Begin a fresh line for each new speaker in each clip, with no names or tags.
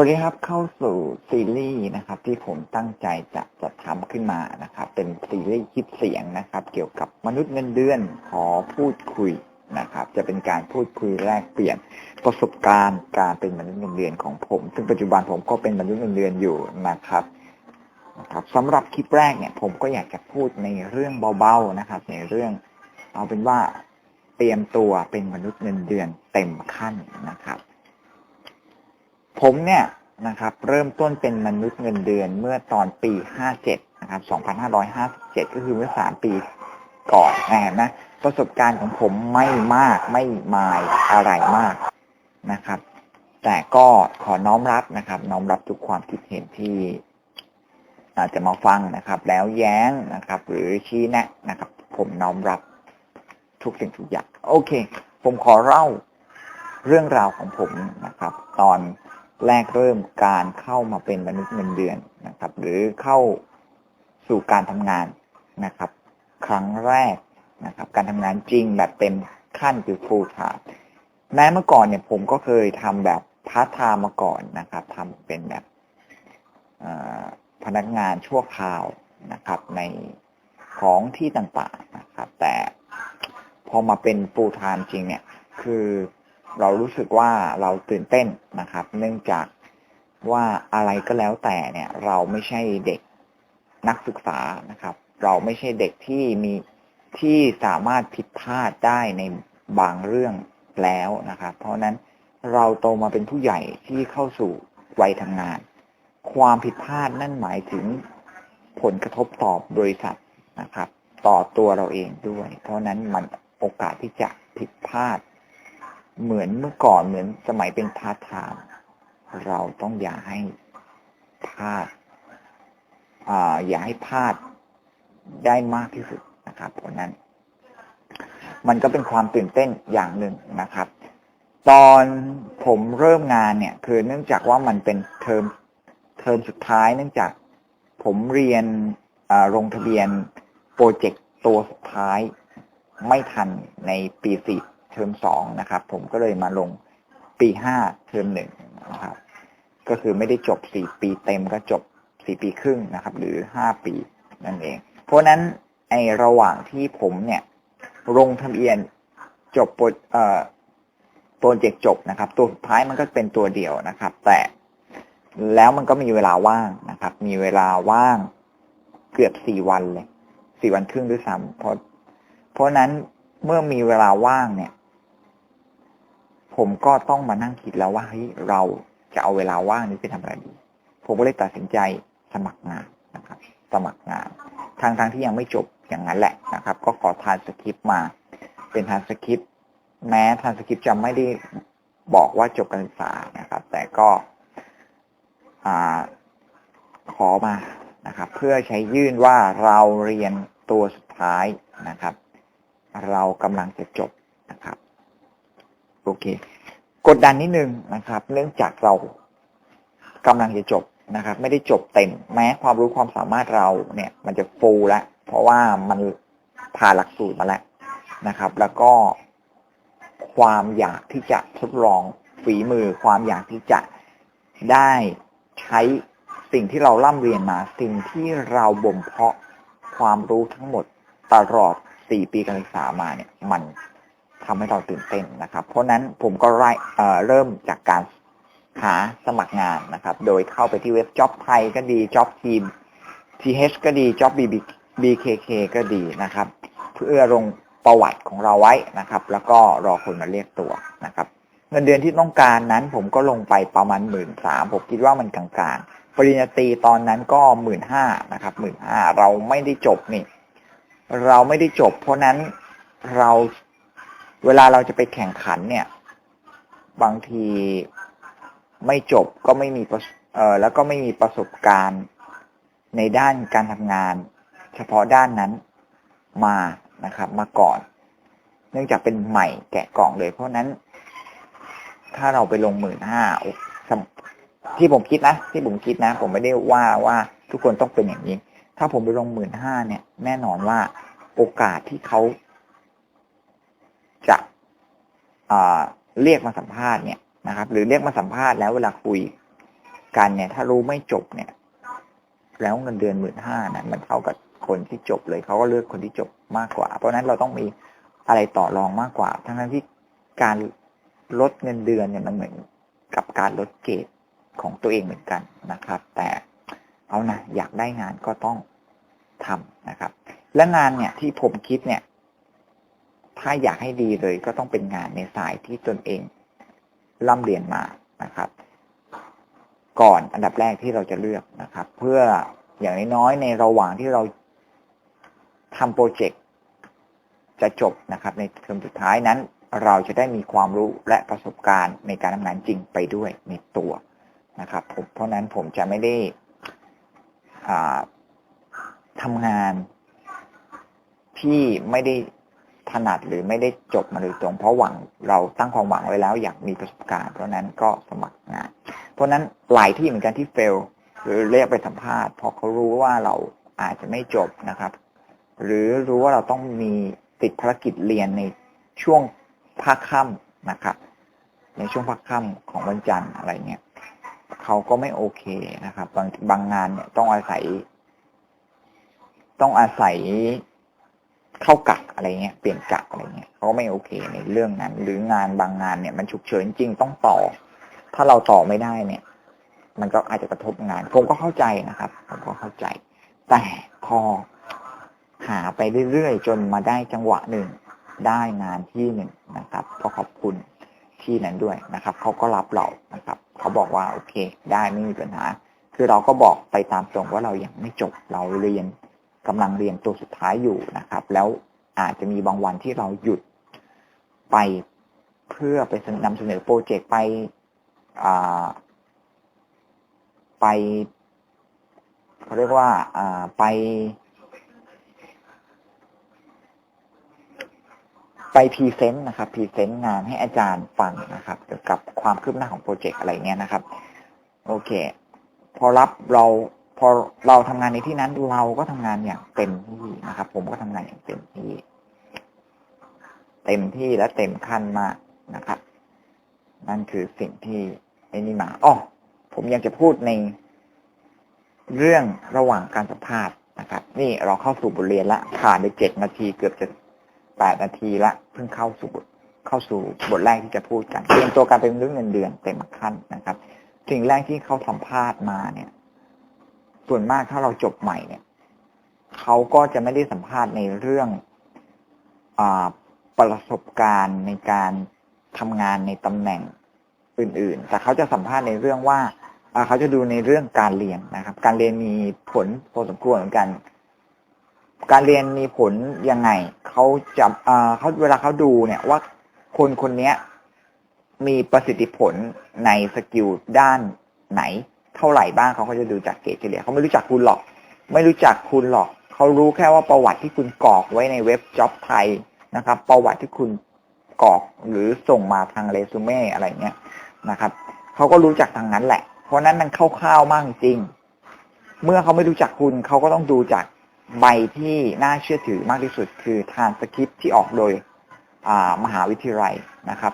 วัสดีครับเข้าสู่ซีรีส์นะครับ ที่ผมตั้งใจจะจะทำขึ้นมานะครับ เป็นซีรีส์คลิปเสียงนะครับ เกี่ยวกับมนุษย์เงินเดือนขอพูดคุยนะครับ จะเป็นการพูดคุยแลกเปลี่ยนประสบการณ์การเป็นมนุษย์เงินเดือนของผม ซึ่งปัจจุบันผมก็เป็นมนุษย์เงินเดือนอยู่นะครับนะครับสำหรับคลิปแรกเนี่ย ผมก็อยากจะพูดในเรื่องเบาๆนะครับ ในเรื่อง เอาเป็นว่าเตรียมตัวเป็นมนุษย์เงินเดือนเต็มขั้นนะครับ ผมเนี่ยนะครับเริ่มต้นเป็นมนุษย์เงินเดือนเมื่อตอนปี 57 นะครับ 2557 ก็คือเมื่อ 3 ปีก่อนนะนะ ประสบการณ์ของผมไม่มากไม่มายอะไรมากนะครับ แต่ก็ขอน้อมรับนะครับ น้อมรับทุกความคิดเห็นที่อาจจะมาฟังนะครับ แล้วแย้งนะครับ หรือชี้แนะนะครับ ผมน้อมรับทุกสิ่งทุกอย่าง โอเค ผมขอเล่าเรื่องราวของผมนะครับ ตอน แรกเริ่มการเข้ามาเป็นมนุษย์เงินเดือนนะครับ หรือเข้าสู่การทำงานนะครับ ครั้งแรกนะครับ การทำงานจริงแบบเต็มขั้นคือ full time แม้เมื่อก่อนเนี่ยผมก็เคยทำแบบพาร์ทไทม์มาก่อนนะครับทำเป็นแบบพนักงานชั่วคราวนะครับ ในของที่ต่างๆนะครับ แต่พอมาเป็น full time จริงเนี่ย คือ เรารู้สึกว่าเราตื่นเต้นนะครับ เนื่องจากว่าอะไรก็แล้วแต่เนี่ยเราไม่ใช่เด็กนักศึกษานะครับ เราไม่ใช่เด็กที่มีที่สามารถผิดพลาดได้ในบางเรื่องแล้วนะครับ เพราะนั้นเราโตมาเป็นผู้ใหญ่ที่เข้าสู่วัยทำงาน ความผิดพลาดนั่นหมายถึงผลกระทบต่อบริษัทนะครับ ต่อตัวเราเองด้วย เพราะนั้นมันโอกาสที่จะผิดพลาด เหมือนเมื่อก่อนเหมือนสมัยเป็นพาร์ทไทม์เราต้องอย่าให้พลาดอ่าอย่าให้พลาดได้มากที่สุดนะครับเพราะนั้น มันก็เป็นความตื่นเต้นอย่างหนึ่งนะครับ ตอนผมเริ่มงานเนี่ย คือเนื่องจากว่ามันเป็นเทอมเทอมสุดท้าย เนื่องจากผมเรียนลงทะเบียนโปรเจกต์ตัวสุดท้ายไม่ทันในปีสี่ เทอมสองนะครับ ผมก็เลยมาลงปีห้าเทอมหนึ่งนะครับ ก็คือไม่ได้จบสี่ปีเต็มก็จบสี่ปีครึ่งนะครับ หรือห้าปีนั่นเอง เพราะนั้นไอระหว่างที่ผมเนี่ยลงทะเบียนจบโปรเอ่อโปรเจกต์จบนะครับ ตัวสุดท้ายมันก็เป็นตัวเดียวนะครับ แต่แล้วมันก็มีเวลาว่างนะครับ มีเวลาว่างเกือบสี่วันเลยสี่วันครึ่งด้วยซ้ำเพราะเพราะนั้นเมื่อมีเวลาว่างเนี่ย ผมก็ต้องมานั่งคิดแล้วว่าเฮ้ยเราจะเอาเวลาว่างนี้ไปทำอะไรดี ผมก็เลยตัดสินใจสมัครงานนะครับ สมัครงานทางทางที่ยังไม่จบอย่างนั้นแหละนะครับ ก็ขอทานสคริปต์มา เป็นทานสคริปต์แม้ทานสคริปต์จะไม่ได้บอกว่าจบการศึกษานะครับ แต่ก็ขอมานะครับ เพื่อใช้ยื่นว่าเราเรียนตัวสุดท้ายนะครับ เรากำลังจะจบ โอเค กดดันนิดนึงนะครับ เนื่องจากเรากำลังจะจบนะครับ ไม่ได้จบเต็ม แม้ความรู้ความสามารถเราเนี่ย มันจะฟูแล้วเพราะว่ามันผ่านหลักสูตรมาแล้วนะครับ แล้วก็ความอยากที่จะทดลองฝีมือ ความอยากที่จะได้ใช้สิ่งที่เราล่ำเรียนมา สิ่งที่เราบ่มเพาะความรู้ทั้งหมดตลอดสี่ปีการศึกษามาเนี่ย มัน ทำให้เราตื่นเต้นนะครับ เพราะนั้นผมก็ไล่เริ่มจากการหาสมัครงานนะครับ โดยเข้าไปที่เว็บ Job ไทยก็ดี Job Team TH ก็ดี Job BKK ก็ดีนะครับ เพื่อลงประวัติของเราไว้นะครับ แล้วก็รอคนมาเรียกตัวนะครับเงินเดือนที่ต้องการนั้น ผมก็ลงไปประมาณหมื่นสามผมคิดว่ามันกลางๆ ปริญญาตรีตอนนั้นก็หมื่นห้านะครับหมื่นห้าเราไม่ได้จบนี่ เราไม่ได้จบ เพราะนั้นเรา เวลาเราจะไปแข่งขันเนี่ย บางทีไม่จบก็ไม่มีเออแล้วก็ไม่มีประสบการณ์ในด้านการทำงาน เฉพาะด้านนั้นมานะครับ มาก่อน เนื่องจากเป็นใหม่แกะกล่องเลย เพราะนั้น ถ้าเราไปลงหมื่นห้าที่ผมคิดนะที่ผมคิดนะ ผมไม่ได้ว่าว่าทุกคนต้องเป็นอย่างนี้ ถ้าผมไปลงหมื่นห้าเนี่ย แน่นอนว่าโอกาสที่เขา จะเรียกมาสัมภาษณ์เนี่ยนะครับ หรือเรียกมาสัมภาษณ์แล้วเวลาคุยกันเนี่ย ถ้ารู้ไม่จบเนี่ย แล้วเงินเดือนหมื่นห้านะมันเท่ากับคนที่จบเลยเขาก็เลือกคนที่จบมากกว่า เพราะนั้นเราต้องมีอะไรต่อรองมากกว่า ทั้งนั้นที่การลดเงินเดือนเนี่ยมันเหมือนกับการลดเกรดของตัวเองเหมือนกันนะครับ แต่เอานะอยากได้งานก็ต้องทำนะครับ และงานเนี่ยที่ผมคิดเนี่ย ถ้าอยากให้ดีเลยก็ต้องเป็นงานในสายที่ตนเองร่ำเรียนมานะครับ ก่อนอันดับแรกที่เราจะเลือกนะครับ เพื่ออย่างน้อยๆในระหว่างที่เราทำโปรเจกต์จะจบนะครับ ในเทอมสุดท้ายนั้น เราจะได้มีความรู้และประสบการณ์ในการทำงานจริงไปด้วยในตัวนะครับเพราะนั้นผมจะไม่ได้ทำงานที่ไม่ได้ ถนัดหรือไม่ได้จบมาโดยตรง เพราะหวังเราตั้งความหวังไว้แล้วอยากมีประสบการณ์ เพราะนั้นก็สมัครงาน เพราะนั้นหลายที่เหมือนกันที่เฟลหรือเรียกไปสัมภาษณ์เพราะเขารู้ว่าเราอาจจะไม่จบนะครับ หรือรู้ว่าเราต้องมีติดภารกิจเรียนในช่วงภาคค่ำนะครับ ในช่วงภาคค่ำของวันจันทร์อะไรเงี้ยเขาก็ไม่โอเคนะครับ บางบางงานเนี่ยต้องอาศัย ต้องอาศัย เข้ากะอะไรเงี้ยเปลี่ยนกะอะไรเงี้ยเขาไม่โอเคในเรื่องนั้น หรืองานบางงานเนี่ยมันฉุกเฉินจริงต้องต่อ ถ้าเราต่อไม่ได้เนี่ย มันก็อาจจะกระทบงาน ผมก็เข้าใจนะครับผมก็เข้าใจ แต่พอหาไปเรื่อยๆจนมาได้จังหวะหนึ่งได้งานที่หนึ่งนะครับก็ขอบคุณที่นั้นด้วยนะครับเขาก็รับเรานะครับเขาบอกว่าโอเค ได้ไม่มีปัญหา คือเราก็บอกไปตามตรงว่าเรายังไม่จบเราเรียน กำลังเรียนตัวสุดท้ายอยู่นะครับ แล้วอาจจะมีบางวันที่เราหยุดไปเพื่อไปนำเสนอโปรเจกต์ไปไปเขาเรียกว่าอ่าไป ไปพรีเซนต์นะครับพรีเซนต์งานให้อาจารย์ฟังนะครับเกี่ยวกับความคืบหน้าของโปรเจกต์อะไรเนี้ยนะครับ โอเค พอรับเรา พอเราทำงานในที่นั้นเราก็ทำงานอย่างเต็มที่นะครับ ผมก็ทำงานอย่างเต็มที่ เต็มที่และเต็มขั้นมากนะครับ นั่นคือสิ่งที่ไอ้นี่มาอ๋อผมอยากจะพูดในเรื่องระหว่างการสัมภาษณ์นะครับ นี่เราเข้าสู่บทเรียนละผ่านไปเจ็ดนาทีเกือบจะแปดนาทีละเพิ่งเข้าสู่บทเข้าสู่บทแรกที่จะพูดกันเตรียมตัวการเป็นเรื่องเงินเดือนเต็มขั้นนะครับ สิ่งแรกที่เขาสัมภาษณ์มาเนี่ย ส่วนมากถ้าเราจบใหม่เนี่ยเขาก็จะไม่ได้สัมภาษณ์ในเรื่องอประสบการณ์ในการทำงานในตำแหน่งอื่น ๆ แต่เขาจะสัมภาษณ์ในเรื่องว่าเขาจะดูในเรื่องการเรียนนะครับ การเรียนมีผลพอสมควรเหมือนกัน การเรียนมีผลยังไงเขาจะเขาเวลาเขาดูเนี่ยว่าคนคนนี้มีประสิทธิผลในสกิลด้านไหน เท่าไหร่บ้างเขาก็จะดูจากเกรดเฉลี่ยเขาไม่รู้จักคุณหรอก ไม่รู้จักคุณหรอก เขารู้แค่ว่าประวัติที่คุณกรอกไว้ในเว็บจ็อบไทยนะครับ ประวัติที่คุณกรอกหรือส่งมาทางเรซูเม่อะไรเงี้ยนะครับเขาก็รู้จักทางนั้นแหละ เพราะนั้นมันคร่าวๆมากจริง เมื่อเขาไม่รู้จักคุณเขาก็ต้องดูจากใบที่น่าเชื่อถือมากที่สุด คือทานสคริปที่ออกโดยมหาวิทยาลัยนะครับ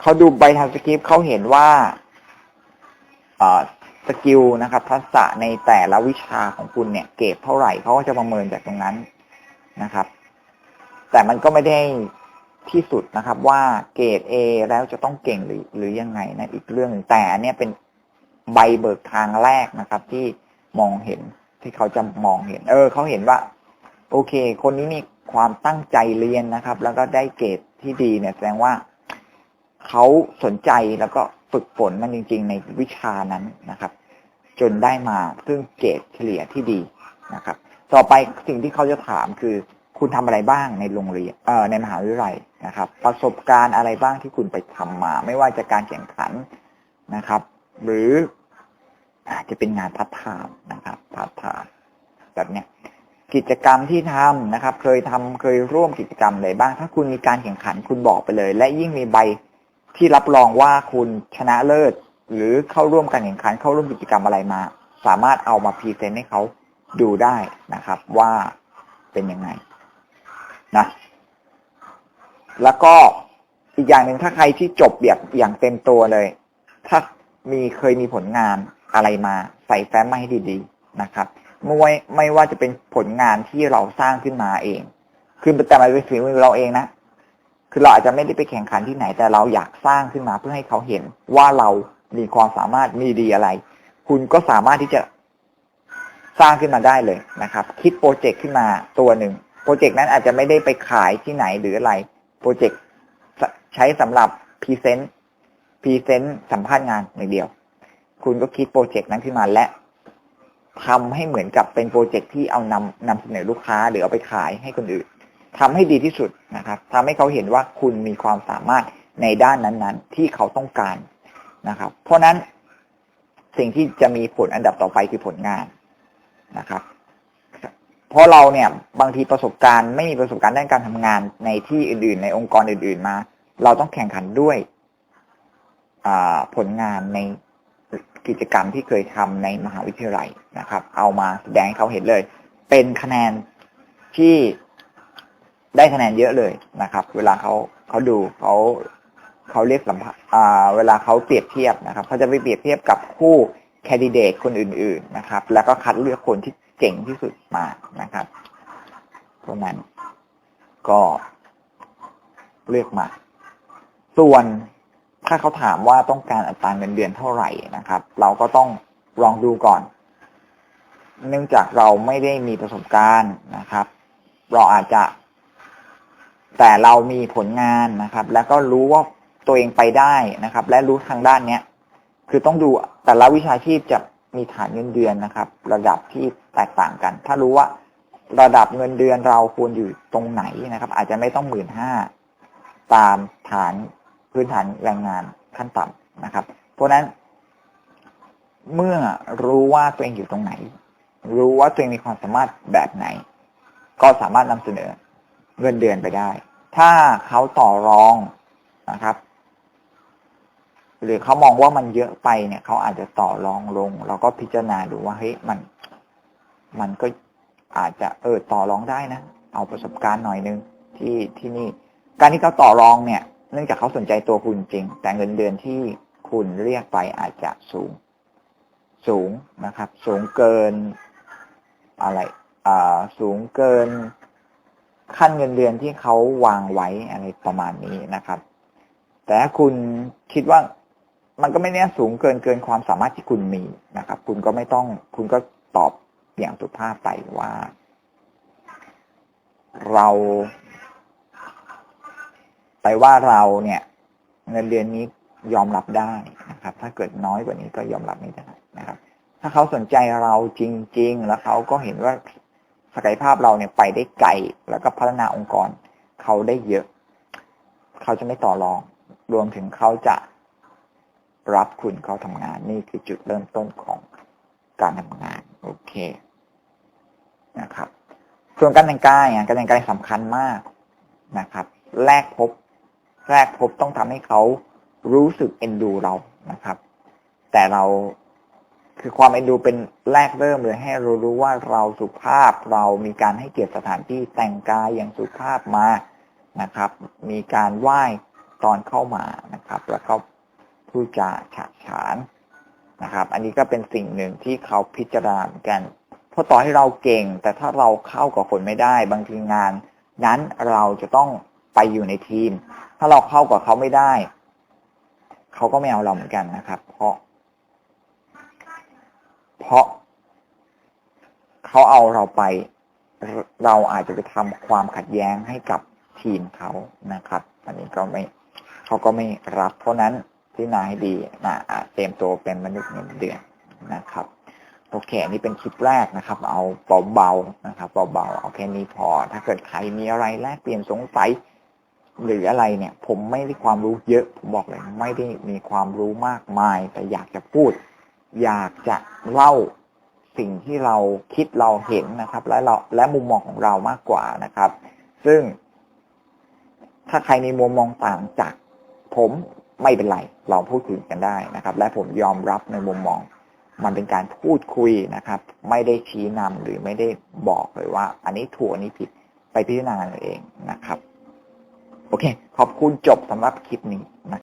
เขาดูใบทำสคริปเขาเห็นว่า สกิลนะครับ ทักษะในแต่ละวิชาของคุณเนี่ย เกรดเท่าไหร่เขาก็จะประเมินจากตรงนั้นนะครับ แต่มันก็ไม่ได้ที่สุดนะครับว่าเกรด A แล้วจะต้องเก่งหรือหรือยังไงนะอีกเรื่องแต่อันเนี้ยเป็นใบเบิกทางแรกนะครับ ที่มองเห็นที่เขาจะมองเห็น เออเขาเห็นว่า โอเค คนนี้มีความตั้งใจเรียนนะครับ แล้วก็ได้เกรดที่ดีเนี่ยแสดงว่าเขาสนใจแล้วก็ ฝึกฝนมันจริง ๆ ในวิชานั้นนะครับ จนได้มาซึ่งเกรดเฉลี่ยที่ดีนะครับ ต่อไปสิ่งที่เขาจะถามคือ คุณทำอะไรบ้างในโรงเรียนเอ่อในมหาวิทยาลัยนะครับ ประสบการณ์อะไรบ้างที่คุณไปทำมา ไม่ว่าจะการแข่งขันนะครับ หรืออาจจะเป็นงานพัฒนานะครับพัฒนาแบบเนี้ยกิจกรรมที่ทำนะครับ เคยทำเคยร่วมกิจกรรมอะไรบ้าง ถ้าคุณมีการแข่งขันคุณบอกไปเลย และยิ่งมีใบ ที่รับรองว่าคุณชนะเลิศ หรือเข้าร่วมการแข่งขันเข้าร่วมกิจกรรมอะไรมา สามารถเอามาพรีเซนต์ให้เขาดูได้นะครับว่าเป็นยังไงนะแล้วก็อีกอย่างหนึ่งถ้าใครที่จบแบบอย่างเต็มตัวเลย ถ้ามีเคยมีผลงานอะไรมาใส่แฟ้มมาให้ดีๆนะครับไม่ว่าไม่ว่าจะเป็นผลงานที่เราสร้างขึ้นมาเอง คือแต่มันเป็นฝีมือเราเองนะ คือเราอาจจะไม่ได้ไปแข่งขันที่ไหน แต่เราอยากสร้างขึ้นมาเพื่อให้เขาเห็นว่าเรามีความสามารถมีดีอะไร คุณก็สามารถที่จะสร้างขึ้นมาได้เลยนะครับ คิดโปรเจกต์ขึ้นมาตัวหนึ่งโปรเจกต์นั้นอาจจะไม่ได้ไปขายที่ไหนหรืออะไรโปรเจกต์ใช้สำหรับพรีเซนต์พรีเซนต์สัมภาษณ์งานอย่างเดียว คุณก็คิดโปรเจกต์นั้นขึ้นมาและทำให้เหมือนกับเป็นโปรเจกต์ที่เอานำนำเสนอลูกค้าหรือเอาไปขายให้คนอื่น ทำให้ดีที่สุดนะครับทำให้เขาเห็นว่าคุณมีความสามารถในด้านนั้นๆ ที่เขาต้องการนะครับ เพราะนั้นสิ่งที่จะมีผลอันดับต่อไปคือผลงานนะครับ เพราะเราเนี่ยบางทีประสบการณ์ไม่มีประสบการณ์ด้านการทำงานในที่อื่น ๆ ในองค์กรอื่น ๆมา เราต้องแข่งขันด้วยผลงานในกิจกรรมที่เคยทำในมหาวิทยาลัยนะครับ เอามาแสดงให้เขาเห็นเลย เป็นคะแนนที่ ได้คะแนนเยอะเลยนะครับ เวลาเขาเขาดูเขาเขาเรียกสัมภาเวลาเขาเปรียบเทียบนะครับเขาจะไปเปรียบเทียบกับคู่แคนดิเดตคนอื่น ๆนะครับ แล้วก็คัดเลือกคนที่เจ๋งที่สุดมานะครับเพราะนั้นก็เลือกมา ส่วนถ้าเขาถามว่าต้องการอัตราเงินเดือนเท่าไหร่นะครับ เราก็ต้องลองดูก่อน เนื่องจากเราไม่ได้มีประสบการณ์นะครับ เราอาจจะ แต่เรามีผลงานนะครับ แล้วก็รู้ว่าตัวเองไปได้นะครับ และรู้ทางด้านเนี้ยคือต้องดูแต่ละวิชาชีพจะมีฐานเงินเดือนนะครับ ระดับที่แตกต่างกัน ถ้ารู้ว่าระดับเงินเดือนเราควรอยู่ตรงไหนนะครับ อาจจะไม่ต้องหมื่นห้าตามฐานพื้นฐานแรงงานขั้นต่ำนะครับ เพราะนั้น เมื่อรู้ว่าตัวเองอยู่ตรงไหน รู้ว่าตัวเองมีความสามารถแบบไหน ก็สามารถนำเสนอเงินเดือนไปได้ ถ้าเขาต่อรองนะครับ หรือเขามองว่ามันเยอะไปเนี่ยเขาอาจจะต่อรองลงเราก็พิจารณาดูว่าเฮ้ยมัน มันก็อาจจะเออต่อรองได้นะเอาประสบการณ์หน่อยนึงที่ที่นี่ การที่เขาต่อรองเนี่ย เนื่องจากเขาสนใจตัวคุณจริง แต่เงินเดือนที่คุณเรียกไปอาจจะสูง สูงนะครับ สูงเกินอะไรอ่าสูงเกิน ขั้นเงินเดือนที่เขาวางไว้อะไรประมาณนี้นะครับ แต่ถ้าคุณคิดว่ามันก็ไม่แน่สูงเกินเกินความสามารถที่คุณมีนะครับ คุณก็ไม่ต้องคุณก็ตอบอย่างสุภาพไปว่า เรา ไปว่าเราเนี่ย เงินเดือนนี้ยอมรับได้นะครับ ถ้าเกิดน้อยกว่านี้ก็ยอมรับไม่ได้นะครับ ถ้าเขาสนใจเราจริง ๆ แล้วเขาก็เห็นว่า ศักยภาพเราเนี่ยไปได้ไกลแล้วก็พัฒนาองค์กรเขาได้เยอะ เขาจะไม่ต่อรอง รวมถึงเขาจะรับคุณเขาทำงานนี่คือจุดเริ่มต้นของการทำงาน โอเคนะครับ ส่วนการแต่งกายการแต่งกายสำคัญมากนะครับ แรกพบ แรกพบต้องทำให้เขารู้สึกเอ็นดูเรานะครับ แต่เรา คือความเอ็นดูเป็นแรกเริ่มเลยให้เรารู้ว่าเราสุภาพเรามีการให้เกียรติสถานที่แต่งกายอย่างสุภาพมานะครับ มีการไหว้ตอนเข้ามานะครับ แล้วก็พูดจาฉะฉานนะครับ อันนี้ก็เป็นสิ่งหนึ่งที่เขาพิจารณาเหมือนกันเพราะต่อให้เราเก่ง แต่ถ้าเราเข้ากับคนไม่ได้ บางทีงาน นั้นเราจะต้องไปอยู่ในทีม ถ้าเราเข้ากับเขาไม่ได้ เขาก็ไม่เอาเราเหมือนกันนะครับ เพราะ เพราะเขาเอาเราไป เราอาจจะไปทำความขัดแย้งให้กับทีมเขานะครับ อันนี้ก็ไม่เขาก็ไม่รับ เพราะนั้นพิจารณาให้ดีนะเตรียมตัวเป็นมนุษย์เงินเดือนนะครับโอเคนี่เป็นคลิปแรกนะครับ เอาเบาๆนะครับเบาๆเอาแค่นี้พอ ถ้าเกิดใครมีอะไรแลกเปลี่ยนสงสัยหรืออะไรเนี่ย ผมไม่ได้ความรู้เยอะ ผมบอกเลย ไม่ได้มีความรู้มากมาย แต่อยากจะพูด อยากจะเล่าสิ่งที่เราคิดเราเห็นนะครับ และเราและมุมมองของเรามากกว่านะครับ ซึ่ง ถ้าใครมีมุมมองต่างจากผมไม่เป็นไรเราพูดคุยกันได้นะครับ และผมยอมรับในมุมมองมันเป็นการพูดคุยนะครับ ไม่ได้ชี้นำหรือไม่ได้บอกเลยว่า อันนี้ถูกอันนี้ผิดไปพิจารณาเองนะครับ โอเค ขอบคุณจบสำหรับคลิปนี้นะ